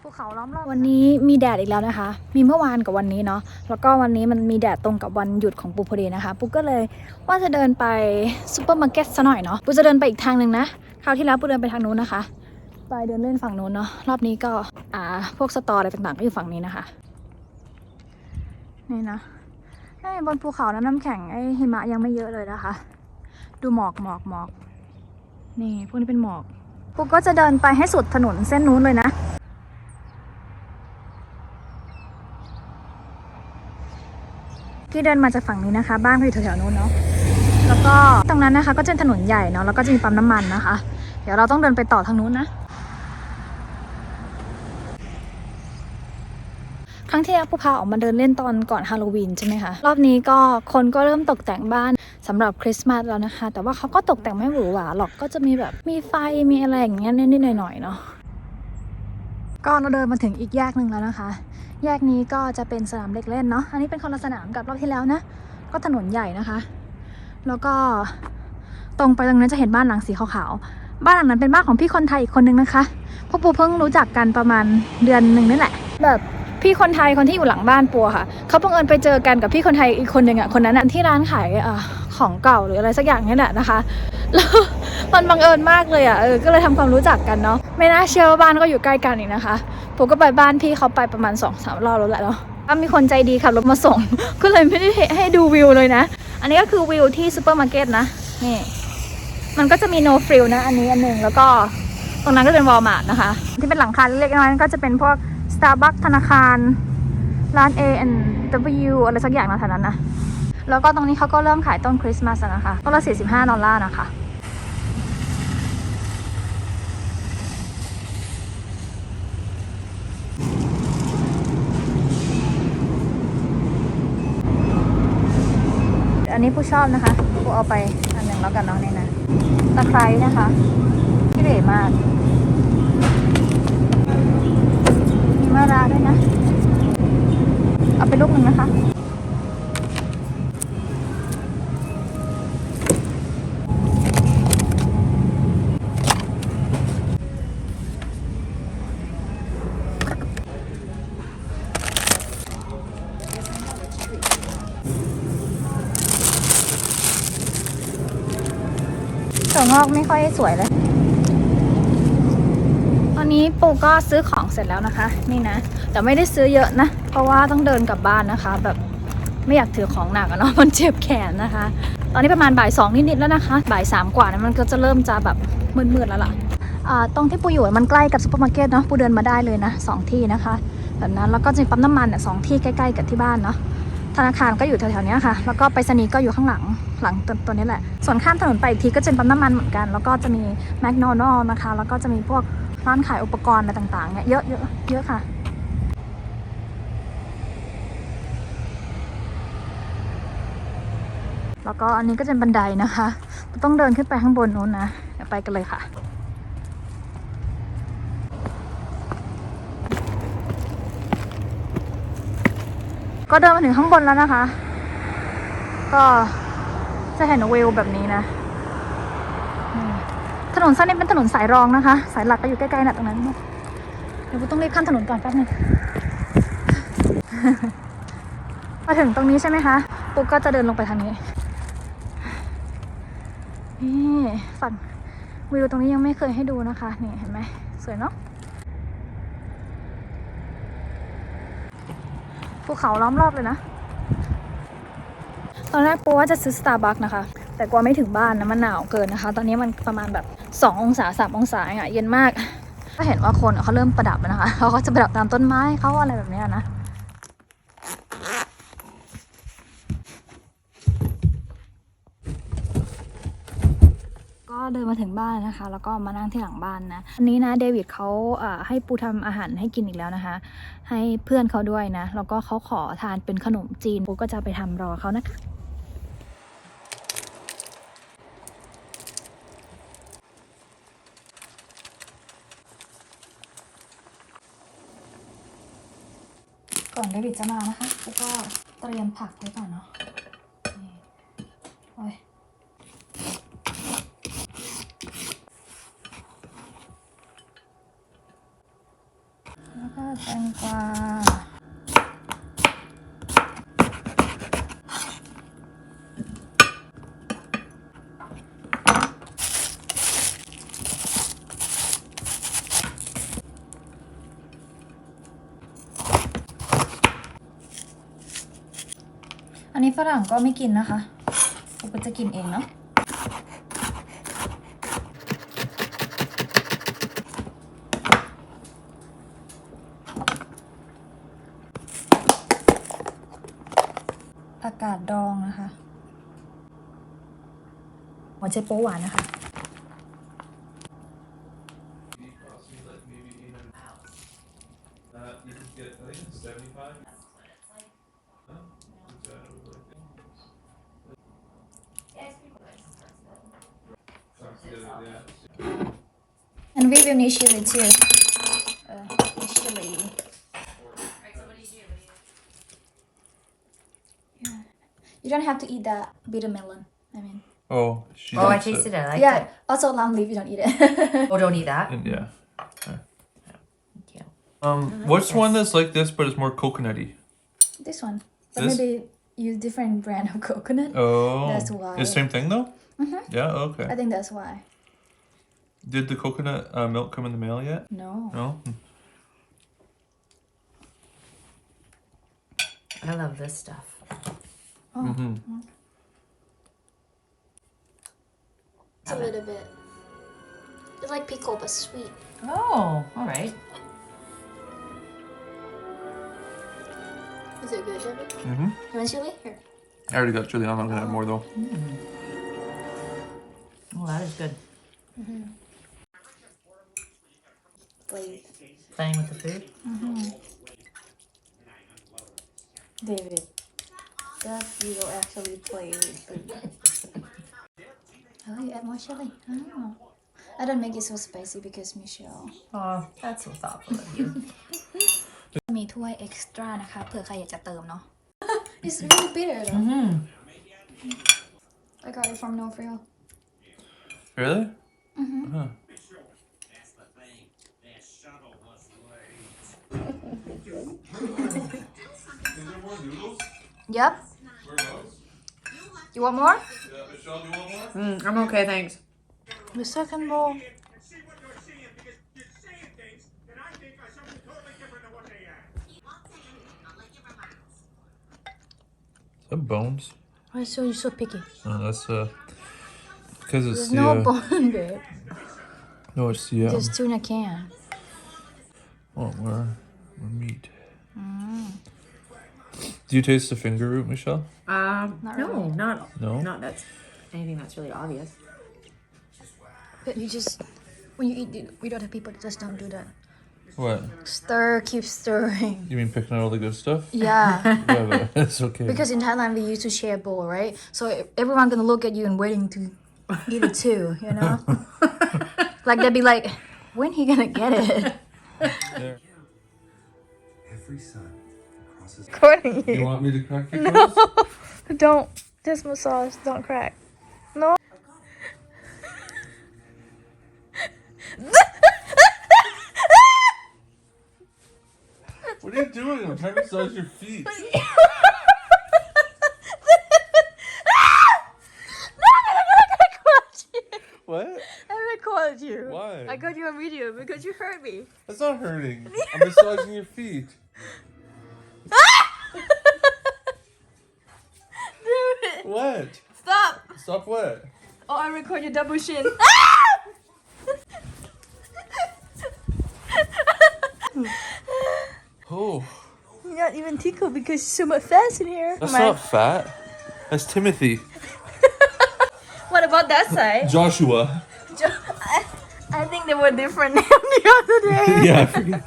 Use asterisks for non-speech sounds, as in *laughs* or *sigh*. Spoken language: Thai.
ภูเขาล้อมรอบวันนี้มีแดดอีกแล้วนะคะ มีเมื่อวานกับวันนี้เนาะแล้วก็วันนี้มันมีแดดตรงกับวันหยุดของปูพอดีนะคะ ปูก็เลยว่าจะเดินไปซูเปอร์มาร์เก็ตซะหน่อยเนาะปูจะเดินไปอีกทางหนึ่งนะคราวที่แล้วปูเดินไปทางนู้นนะคะไปเดินเล่นฝั่งนู้นเนาะรอบนี้ก็อ่าพวกสตออะไรต่างๆก็อยู่ฝั่งนี้นะคะ นี่นะไอ้บนภูเขานั้นน้ำแข็งไอ้หิมะยังไม่เยอะเลยนะคะ ดูหมอกหมอกหมอกนี่พวกนี้เป็นหมอก ปูก็จะเดินไปให้สุดถนนเส้นนู้นเลยนะ ที่เดินมาจากฝั่งนี้นะคะ บ้านเขาอยู่แถวๆนู้นเนาะแล้วก็ตรงนั้นนะคะ ก็จะเป็นถนนใหญ่เนาะแล้วก็จะมีปั๊มน้ำมันนะคะ เดี๋ยวเราต้องเดินไปต่อทางนู้นนะ รั้งที่แล้วผู้พาออกมาเดินเล่นตอนก่อนฮาโลวีนใช่ไหมคะ รอบนี้ก็คนก็เริ่มตกแต่งบ้านสำหรับคริสต์มาสแล้วนะคะ แต่ว่าเขาก็ตกแต่งไม่หวือหวาหรอกก็จะมีแบบมีไฟมีอะไรอย่างเงี้ยนิดๆหน่อยๆเนาะก็เราเดินมาถึงอีกแยกหนึ่งแล้วนะคะ แยกนี้ก็จะเป็นสนามเด็กเล่นเนาะอันนี้เป็นคนละสนามกับรอบที่แล้วนะ ก็ถนนใหญ่นะคะ แล้วก็ตรงไปตรงนั้นจะเห็นบ้านหลังสีขาวๆบ้านหลังนั้นเป็นบ้านของพี่คนไทยอีกคนนึงนะคะพวกปูเพิ่งรู้จักกันประมาณเดือนหนึ่งนี่แหละ แบบ พี่คนไทยคนที่อยู่หลังบ้านปัวค่ะเขาบังเอิญไปเจอกันกับพี่คนไทยอีกคนหนึ่งอะคนนั้นอะที่ร้านขายอของเก่าหรืออะไรสักอย่างนี่แหละนะคะแล้วมันบังเอิญมากเลยอะเออก็เลยทำความรู้จักกันเนาะไม่น่าเชื่อว่าบ้านก็อยู่ใกล้กันอีกนะคะผมก็ไปบ้านพี่เขาไปประมาณสองสามรอบแล้วแหละเนาะก็มีคนใจดีขับรถมาส่ง ก็เลยไม่ได้ให้ดูวิวเลยนะ อันนี้ก็คือวิวที่ซูเปอร์มาร์เก็ตนะนี่มันก็จะมี no frill นะ อันนี้อันหนึ่งแล้วก็ตรงนั้นก็เป็นวอลมาร์ทนะคะ ที่เป็นหลังคาเล็กๆน้อยๆก็จะเป็นพวก Starbucks ธนาคาร ร้าน A N W อะไรสักอย่างนะแถวนั้นนะ แล้วก็ตรงนี้เขาก็เริ่มขายต้นคริสต์มาสนะคะต้นละ 45 ดอลลาร์นะคะอันนี้ผู้ชอบนะคะ ผู้เอาไปอันหนึ่งแล้วกันเนาะในนั้นตะไคร้นะคะที่เหร่มาก มีมะระด้วยนะ เอาไปลูกหนึ่งนะคะ ถั่วงอกไม่ค่อยสวยเลย นี้ปูก็ซื้อของเสร็จแล้วนะคะ นี่นะ แต่ไม่ได้ซื้อเยอะนะ เพราะว่าต้องเดินกลับบ้านนะคะ แบบไม่อยากถือของหนักอะเนาะมันเจ็บแขนนะคะ ตอนนี้ประมาณบ่ายสองนิดๆแล้วนะคะ บ่ายสามกว่านะมันก็จะเริ่มจะแบบมืดๆแล้วล่ะตรงที่ปูอยู่มันใกล้กับซูเปอร์มาร์เก็ตเนาะปูเดินมาได้เลยนะสองที่นะคะแบบนั้นแล้วก็จะมีปั๊มน้ำมันเนี่ยสองที่ใกล้ๆกับที่บ้านเนาะธนาคารก็อยู่แถวๆนี้ค่ะ แล้วก็ไปรษณีย์ก็อยู่ข้างหลังหลังตัวตัวนี้แหละ ส่วนข้ามถนนไปอีกทีก็จะเป็นปั๊มน้ำมันเหมือนกัน แล้วก็จะมีแมคโดนัลล์นะคะ แล้วก็จะมีพวก ร้านขายอุปกรณ์อะไรต่างๆเนี่ยเยอะเยอะเยอะค่ะ แล้วก็อันนี้ก็จะเป็นบันไดนะคะ ต้องเดินขึ้นไปข้างบนนู้นนะเดี๋ยวไปกันเลยค่ะก็เดินมาถึงข้างบนแล้วนะคะ ก็จะเห็นวิวแบบนี้นะ นนเส้นนี้เป็นถนนสายรองนะคะ สายหลักก็อยู่ใกล้ๆนะตรงนั้นเนี่ยเดี๋ยวกูต้องรีบข้ามถนนก่อนแป๊บนึงมาถึงตรงนี้ใช่ไหมคะปุ๊กก็จะเดินลงไปทางนี้ นี่ฝั่งวิวตรงนี้ยังไม่เคยให้ดูนะคะ นี่เห็นไหมสวยเนาะภูเขาล้อมรอบเลยนะ ตอนแรกปูว่าจะซื้อสตาร์บัคนะคะ แต่กลัวไม่ถึงบ้านนะมันหนาวเกินนะคะ ตอนนี้มันประมาณแบบ2องศา3องศาเองอะเย็นมาก ก็เห็นว่าคนเขาเริ่มประดับแล้วนะคะเขาก็จะประดับตามต้นไม้เขาอะไรแบบนี้นะก็เดินมาถึงบ้านนะคะ แล้วก็มานั่งที่หลังบ้านนะอันนี้นะเดวิดเขาอ่าให้ปูทำอาหารให้กินอีกแล้วนะคะ ให้เพื่อนเขาด้วยนะ แล้วก็เขาขอทานเป็นขนมจีนปูก็จะไปทำรอเขานะคะ ก่อนเดวิดจะมานะคะแล้วก็เตรียมผักไว้ก่อนเนาะแล้วก็แตงกวา อันนี้ฝรั่งก็ไม่กินนะคะผมก็จะกินเองเนาะอากาศดองนะคะหัวใจโป๊หวานนะคะ and we will need chili too uh, chili yeah. you don't have to eat that bitter melon I mean Oh, she Oh, I likes tasted it. I liked yeah it. also long leaf you don't eat it *laughs* Oh, don't eat that. And yeah. Thank you. Um, what's one that's like this but it's more coconutty? this one but This? maybe use different brand of *laughs* coconut Oh, That's why. The same thing though. Mm-hmm. Yeah. Okay. I think that's why Did the coconut uh, milk come in the mail yet? no No. I love this stuff. Mm-hmm. it's a little bit it's like pickle but sweet Oh, all right. Is it good Debbie? Mm-hmm. you want chili here I already got chili on. I'm not gonna have more though. Oh, that is good. Please. Playing with the food. Mhm. David, that you will actually play with food. *laughs* oh, you add more chili. Oh. I don't make it so spicy because Michelle. Oh, that's so thoughtful of you. *laughs* มีถ้วย extra นะคะเผื่อใครอยากจะเติมเนาะ *laughs* It's really bitter though. mm. I got it from No Frills. Really? *laughs* Huh. Yep. You want more? Michelle, do you want more? Mm, I'm okay, thanks. The second bowl. Is that bones? Why so you so picky? Oh, that's uh, because it's There's the no uh, bone, babe. no, it's the um, Just tuna can. oh, where, where meat. Do you taste the finger root, Michelle? Um, Not no, really. not No? not that's anything that's really obvious. But you just when you eat it with other people, just don't do that. What? Stir, keep stirring. You mean picking out all the good stuff? Yeah, *laughs* yeah, but it's okay. because in Thailand we used to share a bowl, right? So everyone gonna look at you and waiting to eat it too, you know? *laughs* like they'd be like, when he gonna get it? There. Every son crosses Recording You want me to crack your toast? *laughs* Don't. This massage. Don't crack. What are you doing? I'm trying to massage your feet. *laughs* What? I recorded you. Why? I got you on video because you heard me. That's not hurting. *laughs* I'm massaging your feet. Dude, What? stop. Stop what? Oh, I record your double shin. *laughs* Oh, You're not even tickled because there's so much fat in here. that's not fat. That's Timothy. *laughs* What about that side? Joshua. Jo- I, *laughs* I think they were different *laughs* the other day. yeah, I forget.